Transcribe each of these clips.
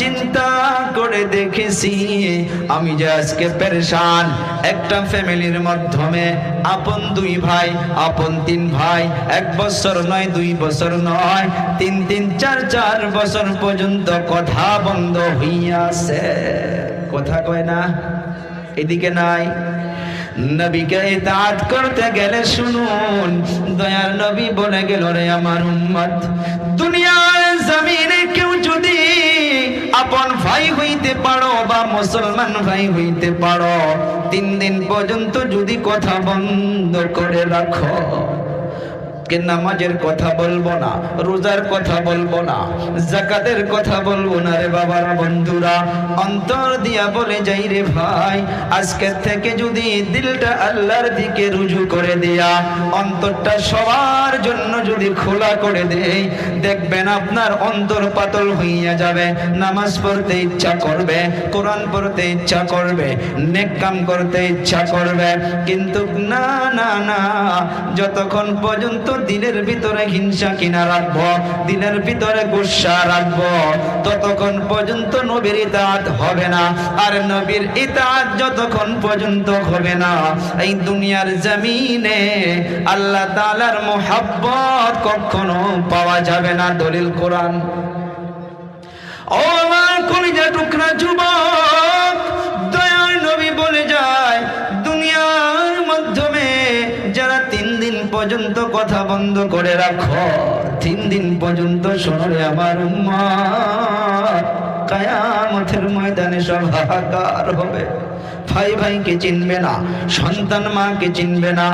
চিন্তা করে দেখেছি। আমি যে আজকে পেরেশান একটা ফ্যামিলির মাধ্যমে, আপন দুই ভাই, আপন তিন ভাই, এক বছর নয়, দুই বছর নয়, তিন তিন, চার চার বছর পর্যন্ত কথা বন্ধ হইয়াছে। কথা কয় না, এদিকে নাই। নবীকে ইতাআত করতে গেলে শুনুন দয়ার নবী বলে গেল রে আমার উম্মত, দুনিয়ার জমিনে কেউ যদি আপন ভাই হইতে পারো বা মুসলমান ভাই হইতে পারো, তিন দিন পর্যন্ত যদি কথা বন্ধ করে রাখো। কে নামাজের কথা বলব না, রোজার কথা বলব না, জাকাতের কথা বলব না রে বাবারা বন্ধুরা। অন্তর দিয়া বলে যাই রে ভাই আজকের থেকে যদি দিলটা আল্লাহর দিকে রুজু করে দেয়া, অন্তরটা সবার জন্য যদি খোলা করে দেই, দেখবেন আপনার অন্তর পাতল হইয়া যাবে, নামাজ পড়তে ইচ্ছা করবে, কোরআন পড়তে ইচ্ছা করবে, নেক কাম করতে ইচ্ছা করবে, কিন্তু না না না, যতক্ষণ পর্যন্ত দিলের ভিতরে হিংসা কিনা রাখব? দিলের ভিতরে গুসা রাখব? ততক্ষণ পর্যন্ত নবীর ইতাত হবে না। আর নবীর ইতাত যতক্ষণ পর্যন্ত হবে না, এই দুনিয়ার জমিনে আল্লাহ তালার মোহাব্বত কখনো পাওয়া যাবে না। দলিল কোরআন। ও আমার কলিজা টুকরা যুবক পর্যন্ত কথা বন্ধ করে রাখো। তিন দিন পর্যন্ত শোনরে আমার উম্মা। কায়ামতের ময়দানে সব হাহাকার হবে। ভাই ভাইকে চিনবে না, সন্তান মাকে চিনবে না,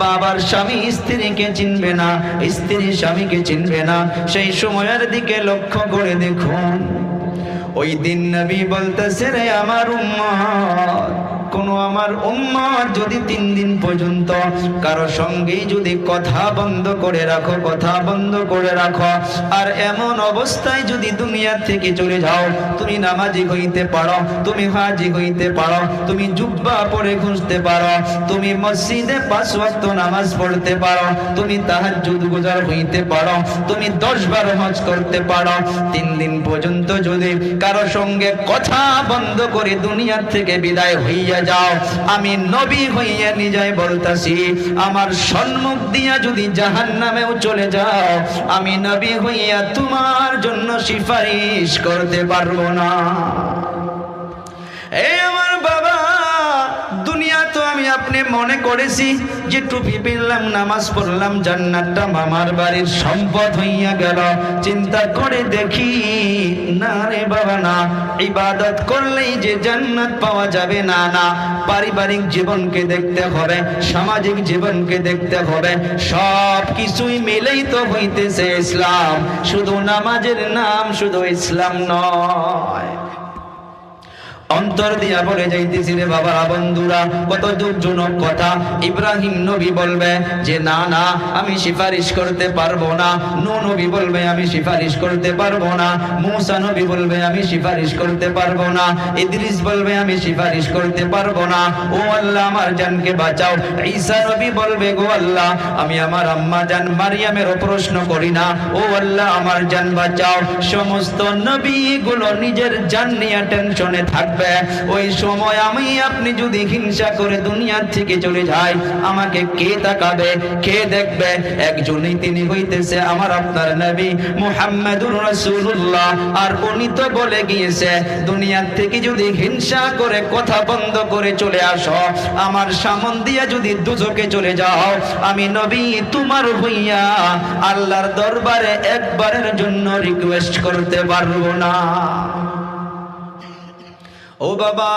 বাবার স্বামী, স্ত্রীকে চিনবে না, স্ত্রী স্বামীকে চিনবে না। সেই সময়ের দিকে লক্ষ্য করে দেখুন। ওই দিন নবী বলতেছে রে আমার উম্মত কোন আমার উম্মত যদি তিন দিন পর্যন্ত কারও সঙ্গে যদি কথা বন্ধ করে রাখো, কথা বন্ধ করে রাখো, আর এমন অবস্থায় যদি দুনিয়া থেকে চলে যাও, তুমি নামাজি হইতে পারো, তুমি হাজি হইতে পারো, তুমি জুব্বা পরে খুঁজতে পারো, তুমি মসজিদে পাঁচ ওয়াক্ত নামাজ পড়তে পারো, তুমি তাহাজ্জুদ গুজার হইতে পারো, তুমি দশ বার হজ করতে পারো, তিন দিন পর্যন্ত যদি কারও সঙ্গে কথা বন্ধ করে দুনিয়ার থেকে বিদায় হইয়া যাও। আমি নবী হইয়া নিজে বলতাছি, আমার সম্মুখ দিয়া যদি জাহান নামেও চলে যাও, আমি নবী হইয়া তোমার জন্য সিফারিশ করতে পারব না। এই আমি আপনি মনে করেছি যে টুপি পিনলাম, নামাজ পড়লাম, জান্নাতটা মামার বাড়ির সম্পদ হইয়া গেল। চিন্তা করে দেখি, না রে বাবা না, ইবাদত করলেই যে জান্নাত পাওয়া যাবে, না না। পারিবারিক জীবনকে দেখতে হবে, সামাজিক জীবনকে দেখতে হবে সব কিছুই মিলেই তো হইতেছে ইসলাম। শুধু নামাজের নাম শুধু ইসলাম নয়। অন্তর দিয়া বলে যাইতেছি রে বাবারা বন্ধুরা, কত দুঃখজনক কথা। ইব্রাহিম নবী বলবে যে, না না, আমি সিফারিশ করতে পারব না। নু নবী বলবে, আমি সিফারিশ করতে পারব না। মুসা নবী বলবে, আমি সিফারিশ করতে পারব না। ইদ্রিস বলবে, আমি সিফারিশ করতে পারব না। ও আল্লাহ, আমার জানকে বাঁচাও। ঈসা নবী বলবে, গো আল্লাহ, আমি আমার আম্মা জান মারিয়ামেরও প্রশ্ন করি না। ও আল্লাহ, আমার জান বাঁচাও। সমস্ত নবীগুলো নিজের জান নিয়ে টেনশনে থাকবে। ওই সময় আমি আপনি যদি হিংসা করে দুনিয়ার থেকে চলে যাই, আমাকে কে তাকাবে, কে দেখবে? একজনই তিনি হইতেছে আমার আপনার নবী মুহাম্মাদুর রাসূলুল্লাহ। আর উনি তো বলে গিয়েছে, দুনিয়ার থেকে যদি হিংসা করে কথা বন্ধ করে চলে আসো, আমার সামন দিয়া যদি দুজকে চলে যাও, আমি নবী তোমার হইয়া আল্লাহর দরবারে একবারের জন্য রিকোয়েস্ট করতে পারব না। ও বাবা,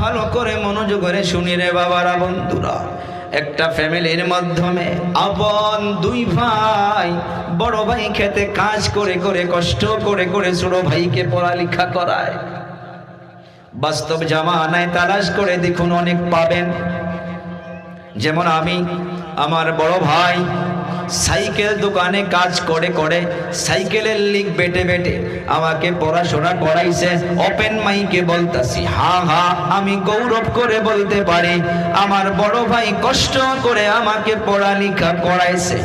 ভালো করে মনোযোগ করে শুনি রে বাবারা বন্ধুরা। একটা ফ্যামিলির মাধ্যমে আপন দুই ভাই, বড় ভাই খেতে কাজ করে করে কষ্ট করে করে ছোট ভাইকে পড়ালেখা করায়। বাস্তব জামানায় তালাশ করে দেখুন অনেক পাবেন। যেমন আমি, আমার বড় ভাই সাইকেল দোকানে কাজ করে করে, সাইকেলের লিক বেটে বেটে। আমাকে পড়াশোনা করাইছে ওপেন মাইকে বলতাছি, হা হা, আমি গৌরব করে বলতে পারি, আমার বড় ভাই কষ্ট করে আমাকে পড়ালেখা করাইছে।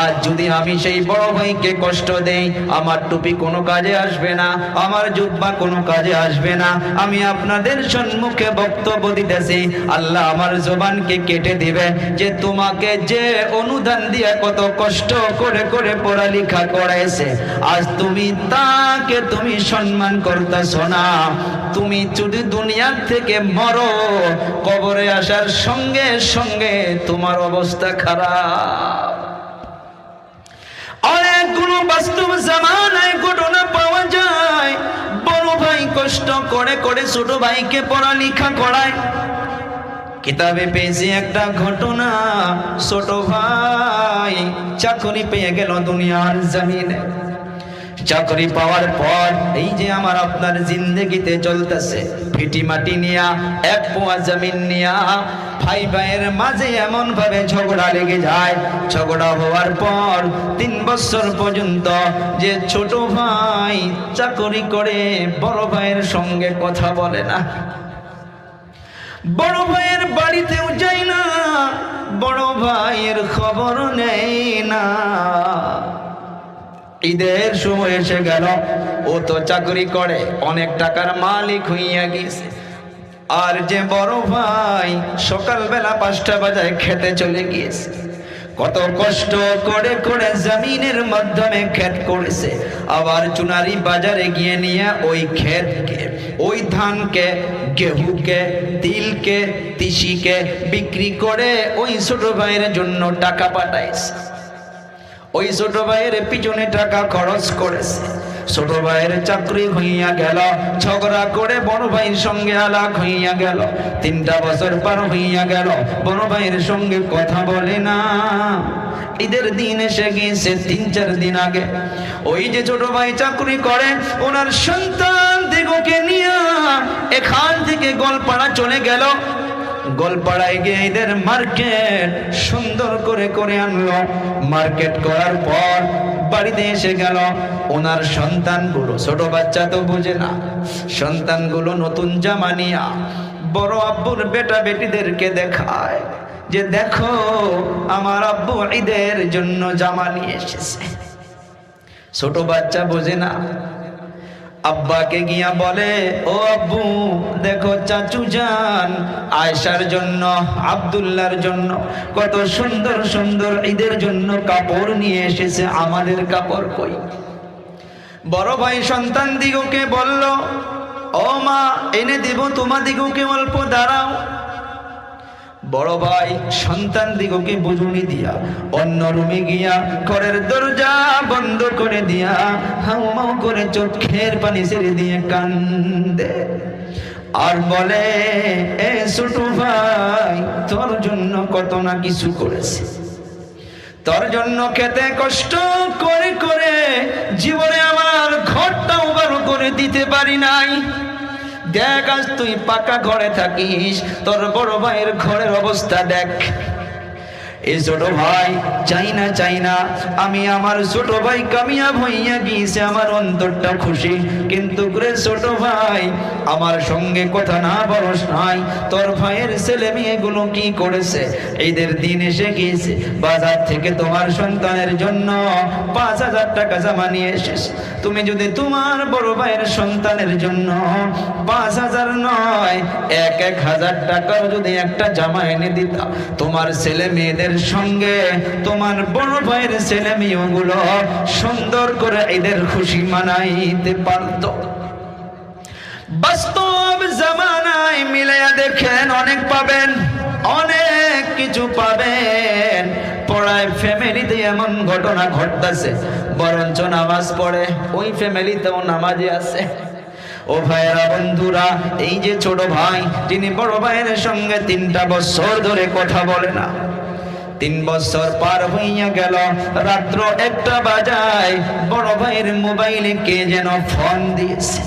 আর যদি আমি সেই বড় ভাইকে কষ্ট দেই, আমার টুপি কোনো কাজে আসবে না, আমার জুব্বা কোনো কাজে আসবে না। আমি আপনাদের সম্মুখে বক্তব্য দিতেছি, আল্লাহ আমার জবানকে কেটে দিবে যে তোমাকে যে অনুদান দিয়ে কত কষ্ট করে করে পড়ালেখা করাইছে। আজ তুমি তাকে তুমি সম্মান করতেছ না। তুমি যদি দুনিয়ার থেকে মরো, কবরে আসার সঙ্গে সঙ্গে তোমার অবস্থা খারাপ। অনেকগুলো বাস্তব জামানায় ঘটনা পাওয়া যায়। বড় ভাই কষ্ট করে করে ছোট ভাইকে পড়ালেখা করায়। কিতাবে পেয়েছি একটা ঘটনা। ছোট ভাই চাকরি পেয়ে গেল দুনিয়ার জমিনে। চাকরি পাওয়ার পর এই যে আমার আপনার জিন্দগিতে চলতেছে ভিটি মাটি নিয়া, এক পোয়া জমিন নিয়া ভাই ভাইয়ের মাঝে এমন ভাবে ঝগড়া লেগে যায়। ঝগড়া হওয়ার পর তিন বছর পর্যন্ত যে ছোট ভাই চাকরি করে বড় ভাইয়ের সঙ্গে কথা বলে না। বড় ভাইয়ের বাড়িতেও যাই না, বড় ভাইয়ের খবর নেই না। ঈদের সময় এসে গেল, ও তো চাকরি করে, অনেক টাকার মালিক হইয়া গেছে। আর যে বড় ভাই সকালবেলা পাঁচটা বাজায় খেতে চলে গিয়েছে। কত কষ্ট করে করে জমিনের মাধ্যমে ক্ষেত করেছে। আবার চুনারি বাজারে গিয়ে নিয়ে ওই ক্ষেতকে, ওই ধানকে, গেহুকে, তিলকে, তিসিকে বিক্রি করে ওই ছোট ভাইয়ের জন্য টাকা পাঠাইছে। ওই ছোট ভাইয়ের পিছনে টাকা খরচ করেছে। ছোট ভাইয়ের চাকরি হইয়া গেল, ঝগড়া করে বড় ভাইয়ের সঙ্গে আলাপ হইয়া গেল। তিনটা বছর পার হইয়া গেল বড় ভাইয়ের সঙ্গে কথা বলে না। ঈদের দিন এসে গিয়েছে, তিন চার দিন আগে। ওই যে ছোট ভাই চাকরি করে, ওনার সন্তান দিগকে নিয়ে এখান থেকে গোলপাড়া চলে গেল। গোলপাড়ায় গিয়ে এদের মার্কেট সুন্দর করে করে আনলো। মার্কেট করার পর বাড়িতে এসে গেল। ওনার সন্তানগুলো, ছোট বাচ্চা তো বোঝে না, সন্তানগুলো নতুন জামা নিয়া বড় আব্বুর বেটা বেটিদেরকে দেখায় যে দেখো, আমার আব্বু ঈদের জন্য জামা নিয়ে এসেছে। ছোট বাচ্চা বোঝে না আব্বাকে গিয়া বলে, ও আব্বু, দেখো চাচু যান আয়সার জন্য আবদুল্লার জন্য, কত সুন্দর সুন্দর ঈদের জন্য কাপড় নিয়ে এসেছে আমাদের কাপড় কই? বড় ভাই সন্তান দিগকে বলল, ও মা, এনে দেব তোমাদিগকে অল্প দাঁড়াও। বড় ভাই, সন্তান দিগকে বুঝুনি দিয়া। অন্য রুমে গিয়া ঘরের দরজা বন্ধ করে দিয়া হাউমাউ করে চোখের পানি ছেড়ে দিয়ে কান্দে। আর বলে, এ ছোট ভাই, তোর জন্য কত না কিছু করেছে। তোর জন্য খেতে কষ্ট করে করে জীবনে আমার ঘরটাও ভালো করে দিতে পারি নাই। দেখ আজ তুই পাকা ঘরে থাকিস তোর বড় ভাইয়ের ঘরের অবস্থা দেখ। এই ছোট ভাই, চাই না চাই না। আমি আমার ছোট ভাই কামিয়াব হইয়া গিয়েছে, আমার অন্তরটা খুশি। কিন্তু রে ছোট ভাই, আমার সঙ্গে কথা না বলস নাই তোর ভাইয়ের ছেলে মেয়েগুলো কি করেছে? এদের দিন এসে গিয়েছে, বাজার থেকে তোমার সন্তানের জন্য পাঁচ হাজার টাকা জমা নিয়ে এসেছে। তুমি যদি তোমার বড় ভাইয়ের সন্তানের জন্য পাঁচ হাজার নয়, এক এক হাজার টাকাও যদি একটা জামা এনে দিতা, তোমার ছেলে মেয়েদের সঙ্গে তোমার বড় ভাইয়ের ছেলে মেয়েগুলো সুন্দর করে এদের খুশি মানাইতে পারত। বাস্তব জামানায় মিলাইয়া দেখেন, অনেক পাবেন, অনেক কিছু পাবেন। পড়ায় ফ্যামিলিতে এমন ঘটনা ঘটতেছে, বরঞ্চ নামাজ পড়ে, ওই ফ্যামিলিতেও নামাজে আছে। ও ভাইয়েরা বন্ধুরা, এই যে ছোট ভাই, তিনি বড় ভাইয়ের সঙ্গে তিনটা বছর ধরে কথা বলে না। তিন বছর পার হইয়া গেল। রাত্র একটা বাজায়। বড় ভাইয়ের মোবাইলে কে যেন ফোন দিয়েছে।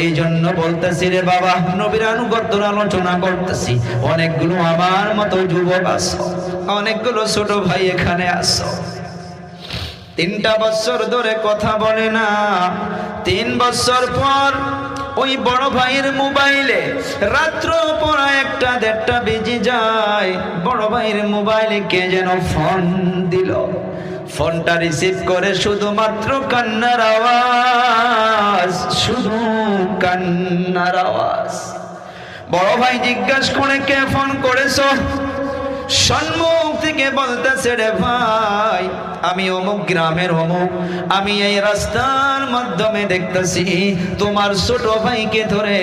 এই জন্য বলতেছি রে বাবা, নবীর আনুগত্যর আলোচনা করতেছি। অনেকগুলো আমার মতো যুবক আসো অনেকগুলো ছোট ভাই এখানে আসো তিনটা বছর ধরে কথা বলে না। তিন বছর পর ওই বড় ভাইয়ের মোবাইলে রাত্র পড়া একটা দেড়টা বেজে যায়। বড় ভাইয়ের মোবাইলে কে যেন ফোন দিল। ফোনটা রিসিভ করে শুধুমাত্র কান্নার আওয়াজ, শুধু কান্নার আওয়াজ। বড় ভাই জিজ্ঞাসা করে, কে ফোন করেছ? সম্মুখ থেকে বলতেছে রে ভাই, আমি অমুক গ্রামের অমুক, আমি এই রাস্তার মাধ্যমে দেখতেছি তোমার ছোট ভাইকে ধরে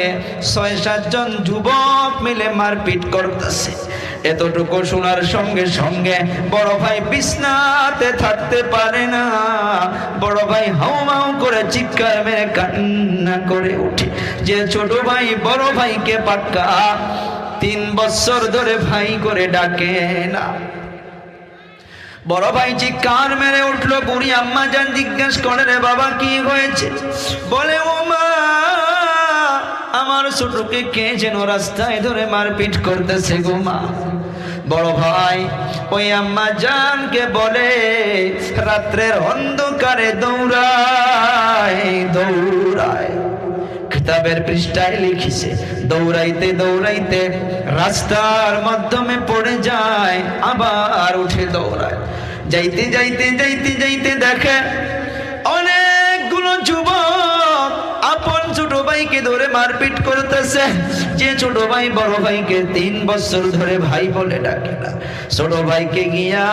ছয় সাতজন যুবক মিলে মারপিট করতেছে। এতটুকু শোনার সঙ্গে সঙ্গে বড় ভাই বিছনাতে থাকতে পারে না। বড় ভাই হাউ করে চিৎকার মেরে কান্না করে উঠে যে ছোট ভাই বড় ভাইকে পাক্কা তিন বছর ধরে ভাই করে ডাকে না। বড় ভাই চিৎকার মেরে উঠল, বুড়ি আম্মা যান জিজ্ঞেস করে, রে বাবা, কি হয়েছে? বলে, ও মা, আমার ছোটকে কে যেন রাস্তায় ধরে মারপিট করতেছে গো মা? বড় ভাই ওই আম্মা জানকে বলে, রাত্রের অন্ধকারে দৌড়ায় দৌড়ায়। কিতাবের পৃষ্ঠায় লিখিছে, দৌড়াইতে দৌড়াইতে রাস্তার মাধ্যমে পড়ে যায়, আবার উঠে দৌড়ায়। যাইতে যাইতে যাইতে যাইতে দেখে ভাইকে ধরে মারপিট করতেছে। যে ছোট ভাই, বড় ভাইকে তিন বছর ধরে ভাই বলে ডাকে না। ছোট ভাইকে গিয়া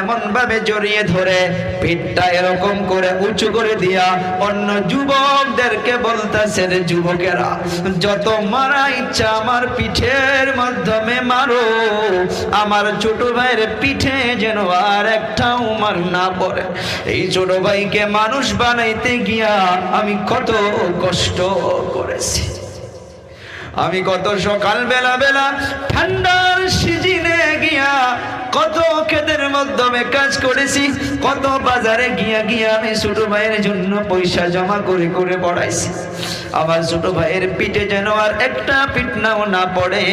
এমন ভাবে জড়িয়ে ধরে, পিঠটা এরকম করে উঁচু করে দিয়া অন্য যুবকদেরকে বলতেছে, রে যুবকেরা, যত মারা ইচ্ছা আমার পিঠের মাধ্যমে মারো। আমার ছোট ভাইয়ের পিঠে যেন আর একটা উমার না পড়ে। এই ছোট ভাইকে মানুষ বানাইতে গিয়া আমি কত কষ্ট করেছি। আমি কত সকাল বেলা বেলা ঠান্ডার সিজিনে গিয়া কত ক্ষেতের মাধ্যমে কাজ করেছি, কত বাজারে গিয়া গিয়া আমি ছোট ভাইয়ের জন্য পয়সা জমা করে করে পড়াইছি। আমার ছোট ভাইয়ের পিঠে যেন আর একটা পিঠ নাও না পড়ে,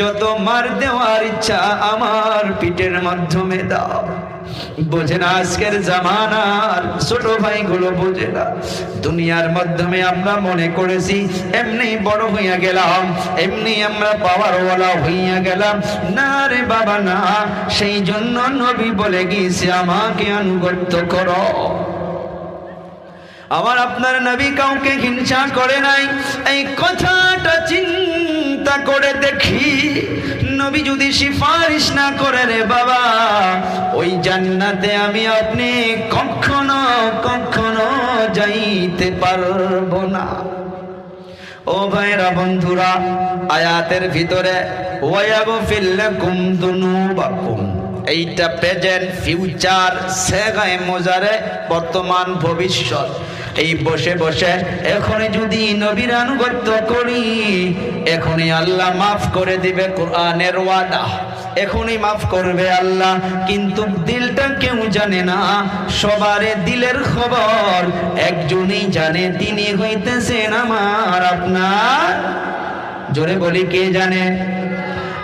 যত মার দেওয়ার ইচ্ছা আমার পিঠের মাধ্যমে দাও। বোঝে না আজকের জামানার, ছোট ভাইগুলো বোঝে না। দুনিয়ার মাধ্যমে আমরা মনে করেছি, এমনি বড় হইয়া গেলাম, এমনি আমরা পাওয়ারওয়ালা হইয়া গেলাম। না রে বাবা, না, সেই জন্য নবী বলে গিয়েছে, আমাকে আনুগত্য করো। আমার আপনার নবী কাউকে হিংসা করে নাই, এই কথাটা চিন্তা করে দেখি। নবী যদি সিফারিশ না করে রে বাবা, ওই জান্নাতে আমি আপনি কখনো কখনো যাইতে পারব না। ও ভাইরা বন্ধুরা, আয়াতের ভিতরে, ওয়াগফির ফিল্লাকুম দুনুবাকুম। এইটা প্রেজেন্ট ফিউচার সেগায় মোজারে বর্তমান, ভবিষ্যৎ। এই বসে বসে এখনই যদি নবীর আনুগত্য করি, এখনই আল্লাহ মাফ করে দিবে কোরআনের ওয়াদা। এখনই মাফ করবে আল্লাহ, কিন্তু দিলটা কেউ জানে না, সবারে দিলের খবর, একজনই জানে, তিনি হইতেছেন আমার আপনার। জোরে বলি কে জানে?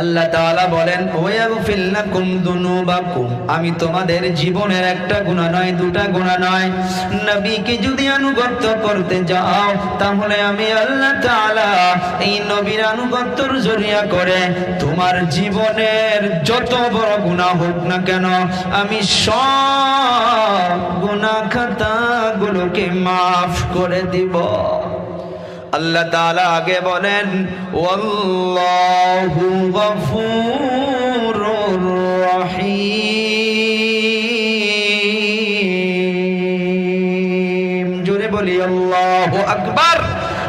আল্লাহ তাআলা বলেন, ওয়াগফির লাকুম দুনুবাকুম। আমি তোমাদের জীবনের একটা গুনাহ নয়, দুটা গুনাহ নয়। নবীকে যদি আনুগত্য করতে যাও, তাহলে আমি আল্লাহ তাআলা এই নবীর আনুগত্যর জরিয়া করে তোমার জীবনের যত বড় গুনাহ হোক না কেন, আমি সব গুনাহ খাতাগুলোকে মাফ করে দিব। আল্লাহ তাআলা আগে বলেন ওয়াল্লাহু গফুরুর রহিম। জোরে বলি আল্লাহু আকবার।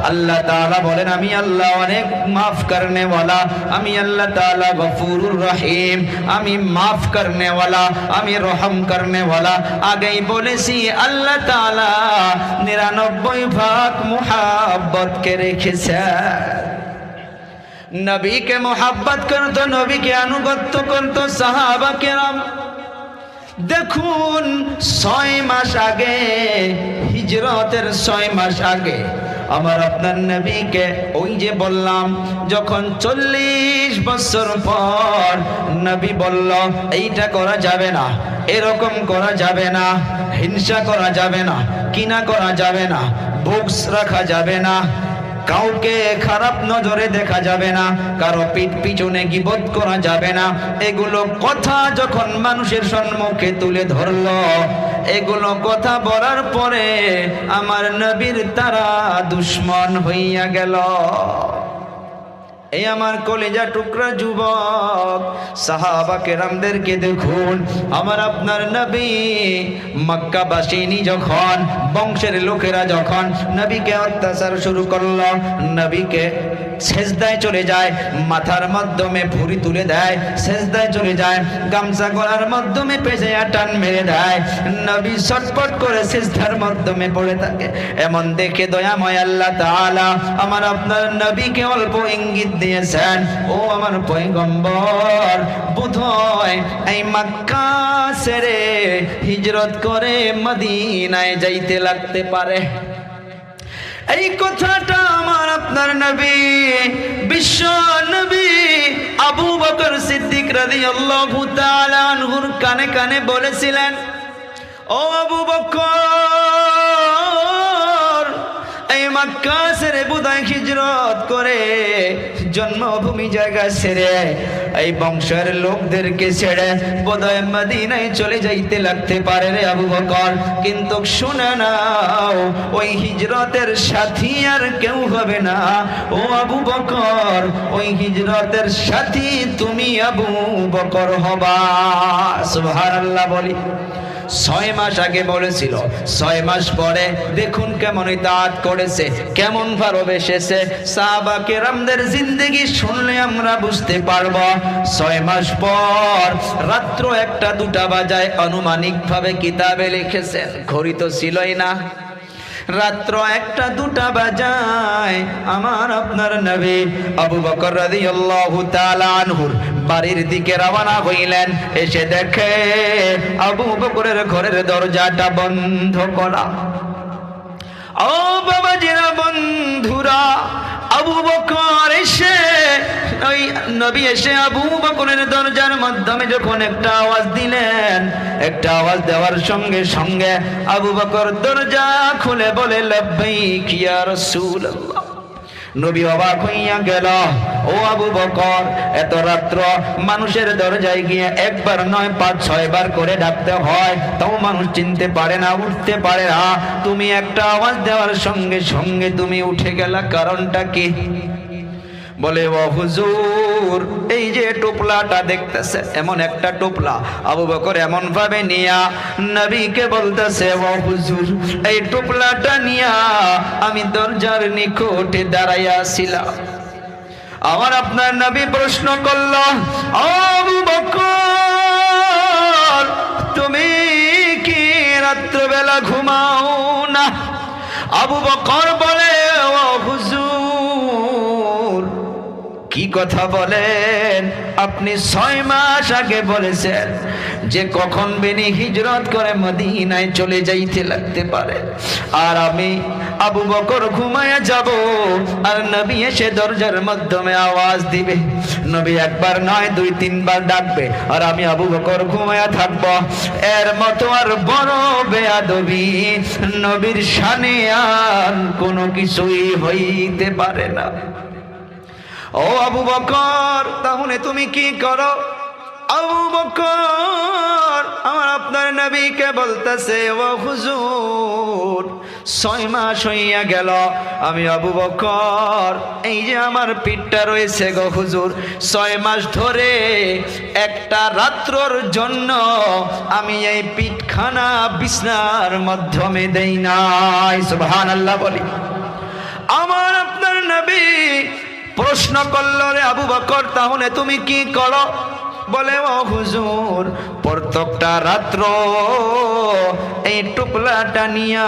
আল্লাহ তাআলা বলেন আমি আল্লাহ অনেক মাফ করনে ওয়ালা আমি আল্লাহ তাআলা গফুরুর রহিম আমি মাফ করনে ওয়ালা আমি রহম করনে ওয়ালা আগেই বলেছি আল্লাহ তাআলা নিরানব্বই ভাগ মুহাব্বতকে রেখেছে নবীকে মোহাব্বত করতো নবীকে আনুগত্য করতো সাহাবা কেরাম দেখুন ছয় মাস আগে হিজরতের ছয় মাস আগে আমার আপনার নবীকে ওই যে বললাম, যখন চল্লিশ বছর পর নবী বলল, এইটা করা যাবে না, এরকম করা যাবে না, হিংসা করা যাবে না, কিনা করা যাবে না, বুকস রাখা যাবে না, কাউকে খারাপ নজরে দেখা যাবে না, কারও পিঠ পিছনে গিবত করা যাবে না। এগুলো কথা যখন মানুষের সম্মুখে তুলে ধরলো এগুলো কথা বলার পরে আমার নবীর তারা দুশ্মন হইয়া গেল। এই আমার কলেজা টুকরা যুবক, সাহাবা কেরামদেরকে দেখুন, আমার আপনার নবী মক্কা বাসিনী যখন, বংশের লোকেরা যখন নবীকে অত্যাচার শুরু করল, নবীকে সেজদায় চলে যায়, মাথার মাধ্যমে ভুড়ি তুলে দেয়, সেজদায় চলে যায়, গামছা গলার মাধ্যমে পেঁচে টান মেরে দেয়। নবী ছটপট করে সেজদার মাধ্যমে পড়ে থাকে। এমন দেখে দয়াময় আল্লাহ তাআলা আমার আপনার নবীকে অল্প ইঙ্গিত দিয়েছেন, ও আমার পয়গম্বর, বোধহয় এই মক্কা ছেড়ে হিজরত করে মদিনায় যাইতে লাগতে পারে। এই কথাটা আমার আপনার নবী, বিশ্ব নবী আবু বকর সিদ্দিক রাদিয়াল্লাহু তাআলা কানে কানে বলেছিলেন, ও আবু বকর মক্কা ছেড়ে বুদায় হিজরত করে জন্মভূমি জায়গা ছেড়ে এই বংশের লোকদেরকে ছেড়ে বোধহয় মদিনায় চলে যাইতে লাগতে পারে রে আবু বকর। কিন্তু শুনে নাও, ওই হিজরতের সাথী আর কেউ হবে না। ও আবু বকর, ওই হিজরতের সাথী তুমি আবু বকর হবা। সুবহানাল্লাহ বলি। ছয় মাস আগে বলেছিল। ছয় মাস পরে দেখুন কেমন ইতাত করেছে, কেমন ভালোবেসেছে সাহাবা কেরামদের জিন্দগি শুনলে আমরা বুঝতে পারব। ছয় মাস পর রাত্র একটা দুটা বাজায় আনুমানিক ভাবে কিতাবে লিখেছেন, ঘড়ি তো ছিলই না। রাত্র একটা, দুটা বাজায় আমার আপনার নবী আবু বকর রাদিয়াল্লাহু তাআলা আনহুর বাড়ির দিকে রওনা হইলেন। এসে দেখে আবু বকরের ঘরের দরজাটা বন্ধ করা। ও বাবাজিরা বন্ধুরা আবু বকর এসে, ওই নবী এসে আবু বকরের দরজার মাধ্যমে যখন একটা আওয়াজ দিলেন, একটা আওয়াজ দেওয়ার সঙ্গে সঙ্গে আবু বকর দরজা খুলে বলে, লব্বাইক ইয়া রাসূলুল্লাহ। নবী অবাক হইয়া গেল। ও আবু বকর, এত রাত্র মানুষের দরজায় গিয়ে একবার নয়, পাঁচ, ছয় বার করে ডাকতে হয়। তাও মানুষ চিনতে পারে না, উঠতে পারে না। তুমি একটা আওয়াজ দেওয়ার সঙ্গে সঙ্গে তুমি উঠে গেলা, কারণটা কি? বলে, ও হুজুর, এই যে টোপলাটা দেখতেছে, এমন একটা টোপলা, আবু বকর এমন ভাবে নিয়া নবীকে বলতেছে, ও হুজুর, এই টোপলাটা নিয়া আমি দরজার নিকটে দাঁড়াইয়া ছিলাম। আমার আপনার নবী প্রশ্ন করল আবু বকর, তুমি কি রাত্রবেলা ঘুমাও না? আবু বকর বলে, ও হুজুর কি কথা বলেন? আপনি ছয় মাস আগে বলেছেন যে কখন বেনি হিজরত করে মদিনায় চলে যাইতে লাগতে পারে। আর আমি আবু বকর ঘুমায়া যাব আর নবী এসে দরজার মাধ্যমে আওয়াজ দিবে। নবী একবার নয়, দুই, তিনবার ডাকবে আর আমি আবু বকর ঘুমায়া থাকব। এর মতো আর বড় বেয়াদবি নবীর সানে আর কোনো কিছুই হইতে পারে না। ও আবু বকর, তাহলে তুমি কি করো? আবু বকর, আমার আপনার নবীকে বলতেছে, ও হুজুর, ছয় মাস হইয়া গেল, আমি আবু বকর, এই যে আমার পিঠটা রয়েছে গো হুজুর, ছয় মাস ধরে একটা রাত্রর জন্য আমি এই পিঠখানা বিছনার মাধ্যমে দেই নাই। সুবহানাল্লাহ বলি। আমার আপনার নবী প্রশ্ন করল রে আবু বকর, তাহলে তুমি কি করো? বলে, ও হুজুর, প্রত্যেকটা রাত্র এই টুপলাটা নিয়া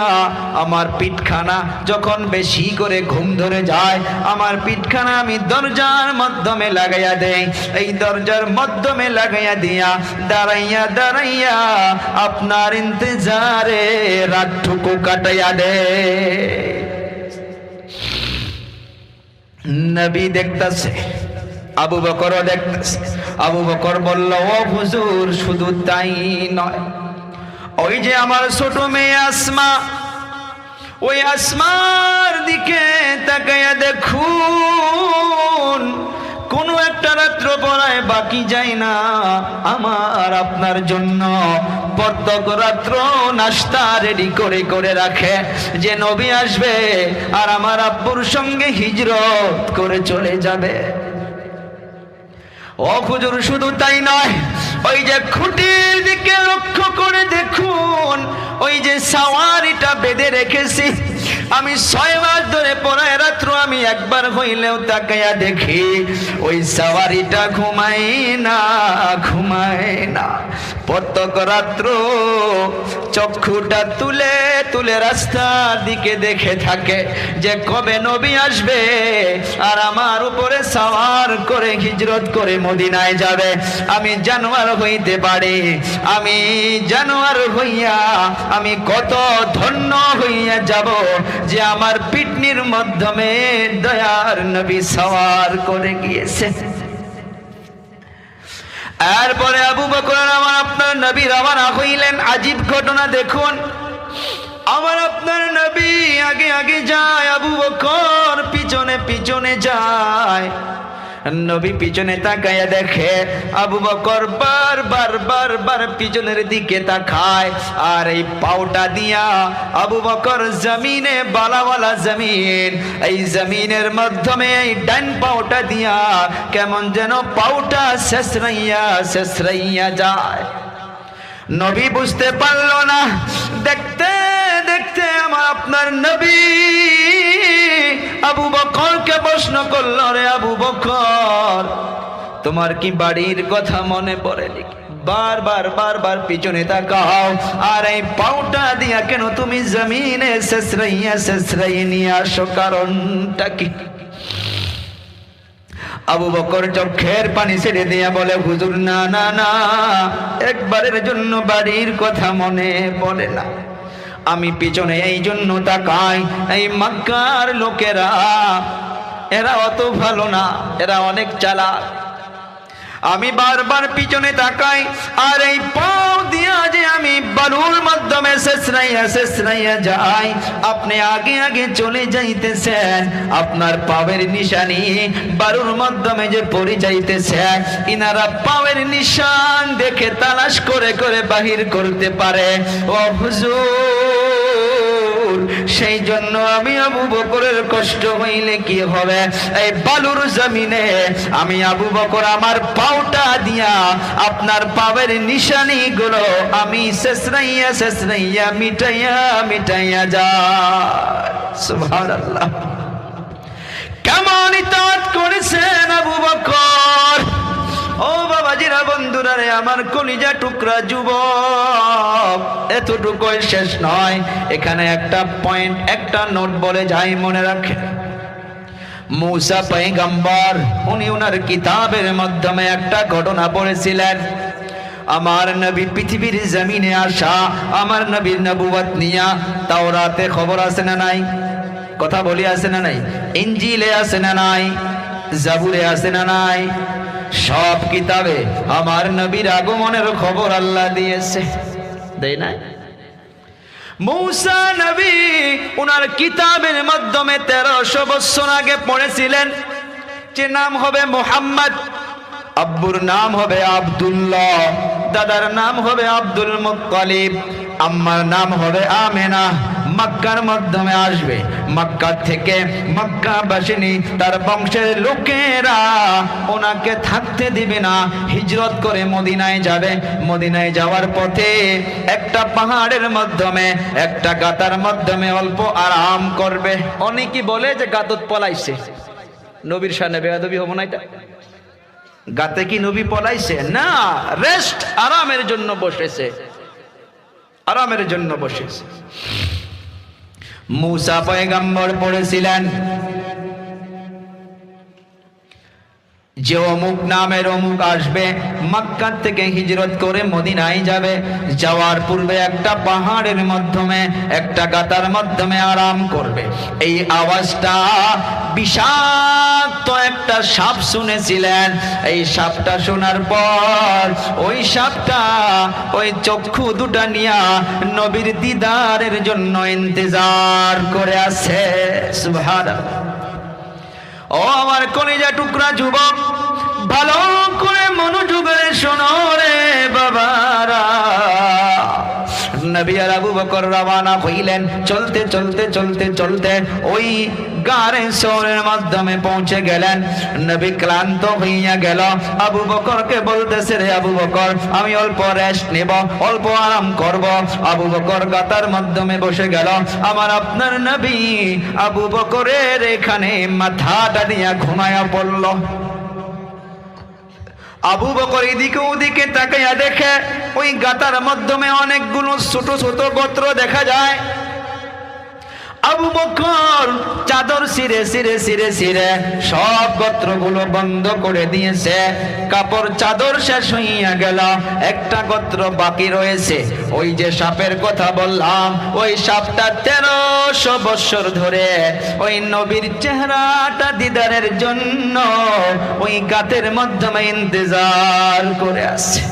আমার পিঠখানা যখন বেশি করে ঘুম ধরে যায়, আমার পিঠখানা আমি দরজার মাধ্যমে লাগাইয়া দেই। এই দরজার মাধ্যমে লাগাইয়া দিয়া, দাঁড়াইয়া দাঁড়াইয়া আপনার ইন্তজারে রাতটুকু কাটাইয়া দে নবী দেখতেছে, আবু বকরও দেখতেছে। আবু বকর বলল, ও হুজুর, শুধু তাই নয়। ওই যে আমার ছোট মেয়ে আসমা, ওই আসমার দিকে তাকাইয়া দেখুন। কোন একটা রাত্র পড়ায় বাকি যায় না। আমার আপনার জন্য প্রত্যেক রাত্র নাস্তা রেডি করে করে রাখে। যে নবী আসবে আর আমার আব্বুর সঙ্গে হিজরত করে চলে যাবে। ও খুজুর শুধু তাই নয়, ওই যে খুঁটির দিকে লক্ষ্য করে দেখুন, ওই যে সাওয়ারিটা বেঁধে রেখেছি আমি ছয় মাস ধরে পড়ায় রাত্র আমি একবার হইলেও তাকাইয়া দেখি, ওই সাওয়ারিটা ঘুমাই না, ঘুমায় না। প্রত্যেক রাত্র চক্ষুটা তুলে তুলে রাস্তার দিকে দেখে থাকে যে কবে নবী আসবে আর আমার উপরে সাওয়ার করে হিজরত করে মদিনায় যাবে। আমি জানোয়ার হইতে পারি, আমি জানোয়ার হইয়া, আমি কত ধন্য হইয়া যাব যে আমার পিটনির মাধ্যমে দয়ার নবী সওয়ার করে গিয়েছে। এরপরে আবু বকর আমার আপনার নবী রওনা হইলেন। আজীব ঘটনা দেখুন। আমার আপনার নবী আগে আগে যায়, আবু বকর পিছনে পিছনে যায়। নবী পিছনে তাকাইয়া দেখে আবু বকর বার বার বার বার পিছনের দিকে তাকায়। আর এই পাউটা দিয়া আবু বকর জমিনে বালাওয়ালা জমিন, এই জমিনের মাধ্যমে এই ডান পাউটা দিয়া কেমন যেন পাউটা শেষরাইয়া শেষরাইয়া যায়। নবী বুঝতে পারল না। দেখতে দেখতে আমার আপনার নবী। আবু বকরকে প্রশ্ন করল, রে আবু বকর, তোমার কি বাড়ির কথা মনে পড়ে নাকি? বারবার বারবার পিছনে তাকাও। আর এই পাউটা দিয়া কেন তুমি জমিনে শেষ শেষরাইয়া শেষরাই নিয়ে আসো কারণটা কি? আবু বকর চক্ষের পানি ছেড়ে দিয়া বলে, হুজুর, না না না, একবারের জন্য বাড়ির কথা মনে পড়ে না। আমি পিছনে এই জন্য তাকাই, এই মক্কার লোকেরা, এরা অত ভালো না, এরা অনেক চালাক। আমি বারবার পিছনে তাকাই, আর এই পাও দিয়া যে আমি বালুর মাধ্যমে শেষরাইয়া শেষরাইয়া যাই, আপনি আগে আগে চলে যাইতেছেন, আপনার পাওয়ের নিশানি বালুর মাধ্যমে যে পড়ে যাইতেছেন, ইনারা পাওয়ের নিশান দেখে তালাশ করে করে বাহির করতে পারে। ও হুজুর সেই জন্য আমি আবু বকরের কষ্ট হইলে কি হবে? এই বালুর জমিনে আমি আবু বকর আমার পাউটা দিয়া, আপনার পাবের নিশানি গুলো আমি শেষরাইয়া শেষরাইয়া মিটাইয়া মিটাইয়া যা সুবহানাল্লাহ। কেমন ইতাত করেছেন আবু বকর? ও বাবাজিরা বন্ধুরা রে, আমার কলিজা টুকরা যুবক, এতটুকুই শেষ নয়। এখানে একটা পয়েন্ট একটা নোট বলে যাই মনে রাখে। মুসা পৈগম্বর উনি ওনার কিতাবের মাধ্যমে একটা ঘটনা পড়েছিলেন আমার নবী পৃথিবীর জমিনে আসা, আমার নবীর নবুবত নিয়া তাওরাতে খবর আছে না নাই? কথা বলি আছে না নাই? ইঞ্জিলে আছে না নাই? জাবুরে আছে না নাই? সব কিতাবে আমার নবীর আগমনের খবর আল্লাহ দিয়েছে। দেয় নাই? মৌসা নবী ওনার কিতাবের মাধ্যমে তেরোশো বছর আগে পড়েছিলেন। যে নাম হবে মোহাম্মদ, আব্বুর নাম হবে আব্দুল্লাহ, দাদার নাম হবে আব্দুল মুক্তালিব আম্মার নাম হবে আমেনা। মক্কার মাধ্যমে আসবে। মক্কা থেকে মক্কাবাসিনী তার বংশের লোকেরা ওনাকে থাকতে দিবে না। হিজরত করে মদিনায় যাবে। মদিনায় যাওয়ার পথে একটা পাহাড়ের মাধ্যমে একটা গাতার মাধ্যমে অল্প আরাম করবে। অনেকে বলে যে গাদত পলাইছে। নবীর সামনে বেয়াদবি হব না এটা? গাতে কি নবী পলাইছে? না রেস্ট আরামের জন্য বসেছে। আরামের জন্য বসেছে। মুসা পয়গাম্বর পড়েছিলেন। যে অমুক নামের অমুক আসবে মক্কা থেকে হিজরত করে মদিনায় যাবে। যাওয়ার পূর্বে একটা পাহাড়ের মাধ্যমে, একটা গাতার মাধ্যমে আরাম করবে। এই আওয়াজটা বিষাক্ত একটা সাপ শুনেছিলেন। এই সাপটা শোনার পর, ওই সাপটা ওই চক্ষু দুটা নিয়া নবীর দিদারের জন্য ইন্তজার করে আছে। সুবহানাল্লাহ। ও আমার কলিজা টুকরা যুবক ভালো করে মনোযোগ শোনো রে বাবারা। নবী আর আবু বকর রওয়ানা হইলেন। চলতে চলতে চলতে চলতে ওই গারে শহরের মাধ্যমে পৌঁছে গেলেন। নবী ক্লান্ত হইয়া গেল। আবু বকরকে বলতেছে, রে আবু বকর, আমি অল্প রেস্ট নেব, অল্প আরাম করব। আবু বকর গাতার মাধ্যমে বসে গেল। আমার আপনার নবী আবু বকরের এখানে মাথাটা দিয়া ঘুমায়া পড়ল। আবু বকর এদিকে ওদিকে তাকাইয়া দেখে, ওই গাতার মাধ্যমে অনেকগুলো ছোট ছোট গোত্র দেখা যায়। আবু বকর চাদর সিরে সিরে সিরে সিরে সব গোত্রগুলো বন্ধ করে দিয়েছে। কাপড় চাদর শেষ হইয়া গেল, একটা গোত্র বাকি রয়েছে। ওই যে সাপের কথা বললাম, ওই সাপটা তেরোশো বৎসর ধরে ওই নবীর চেহারাটা দিদারের জন্য ওই গাতের মাধ্যমে ইন্তজার করে আসছে